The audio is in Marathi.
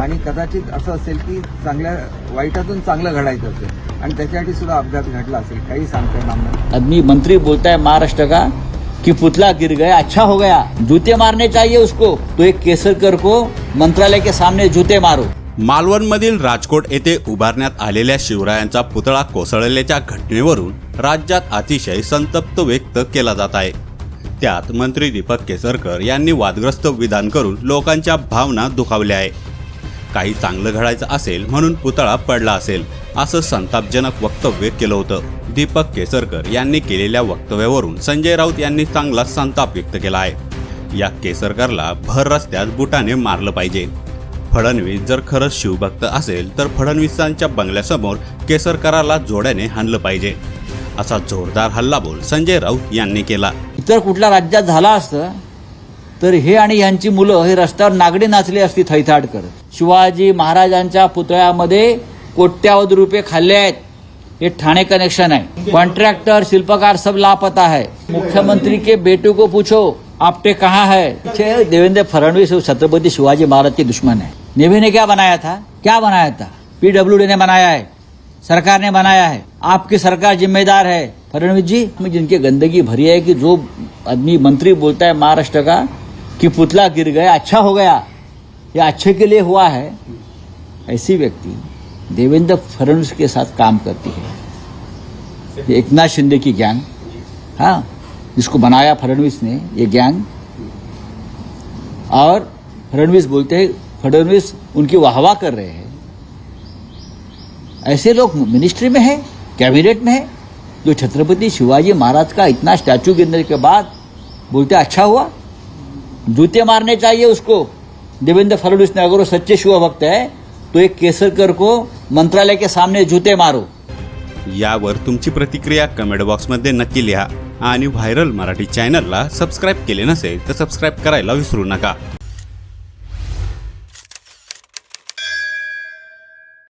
आणि कदाचित असं असेल की चांगल्या वाईटातून चांगलं घडायचं असेल आणि त्याच्यासाठी सुद्धा अपघात घडला असेल काही सांगता येणार नाही. आदमी मंत्री बोलता है महाराष्ट्र का? कि पुतला गिर गया अच्छा हो गया जूते मारने चाहिए उसको तो एक केसरकर को मंत्रालय के सामने जूते मारो। मालवणमधील राजकोट येथे उभारण्यात आलेल्या शिवरायांचा पुतळा कोसळल्याच्या घटनेवरून राज्यात अतिशय संतप्त व्यक्त केला जात आहे. त्यात मंत्री दीपक केसरकर यांनी वादग्रस्त विधान करून लोकांच्या भावना दुखावल्या आहे काही चांगलं घडायचं असेल म्हणून पुतळा पडला असेल असं संतापजनक वक्तव्य केलं होतं. दीपक केसरकर यांनी केलेल्या वक्तव्यावरून संजय राऊत यांनी चांगला संताप व्यक्त केला आहे. या केसरकरला भर रस्त्यात बुटाने मारलं पाहिजे. फडणवीस जर खरंच शिवभक्त असेल तर फडणवीसांच्या बंगल्यासमोर केसरकराला जोड्याने हाणलं पाहिजे. असा जोरदार हल्लाबोल संजय राऊत यांनी केला. इतर कुठल्या राज्यात झाला असतं तर हे आणि यांची मुलं हे रस्त्यावर नागडी नाचली असती थैथाट करत. शिवाजी महाराजांच्या पुतळ्यामध्ये कोट्यावधी रुपये खाल्ले आहेत. हे ठाणे कनेक्शन आहे. कॉन्ट्रॅक्टर शिल्पकार सब लापता है. मुख्यमंत्री के बेटे को पूछो आपटे कहाँ है? देवेंद्र फडणवीस छत्रपति शिवाजी महाराज के दुश्मन है। नेवी ने क्या बनाया था? क्या बनाया था? पीडब्ल्यूडी ने बनाया है। सरकार ने बनाया है। आपकी सरकार जिम्मेदार है। फडणवीस जी में जिनकी गंदगी भरी है कि जो आदमी मंत्री बोलता है महाराष्ट्र का कि पुतला गिर गया अच्छा हो गया, ये अच्छे के लिए हुआ है। ऐसी व्यक्ति देवेंद्र फडणवीस के साथ काम करती है। ये एकनाथ शिंदे की गैंग। हाँ जिसको बनाया फडणवीस ने, ये गैंग। और फडणवीस बोलते हैं, फडणवीस उनकी वाहवा कर रहे हैं। ऐसे लोग मिनिस्ट्री में है कैबिनेट में है, जो छत्रपति शिवाजी महाराज का इतना स्टैचू गिरने के बाद बोलते अच्छा हुआ, जूते मारने चाहिए उसको। देवेंद्र फडणवीस ने, अगर वो सच्चे शिव भक्त है तो एक केसरकर को मंत्रालय के सामने जूते मारो। यावर तुमची प्रतिक्रिया कमेंट बॉक्स बॉक्समध्ये नक्की लिहा. आणि व्हायरल मराठी चॅनलला सबस्क्राईब केले नसेल, तर सबस्क्राईब करायला विसरू नका.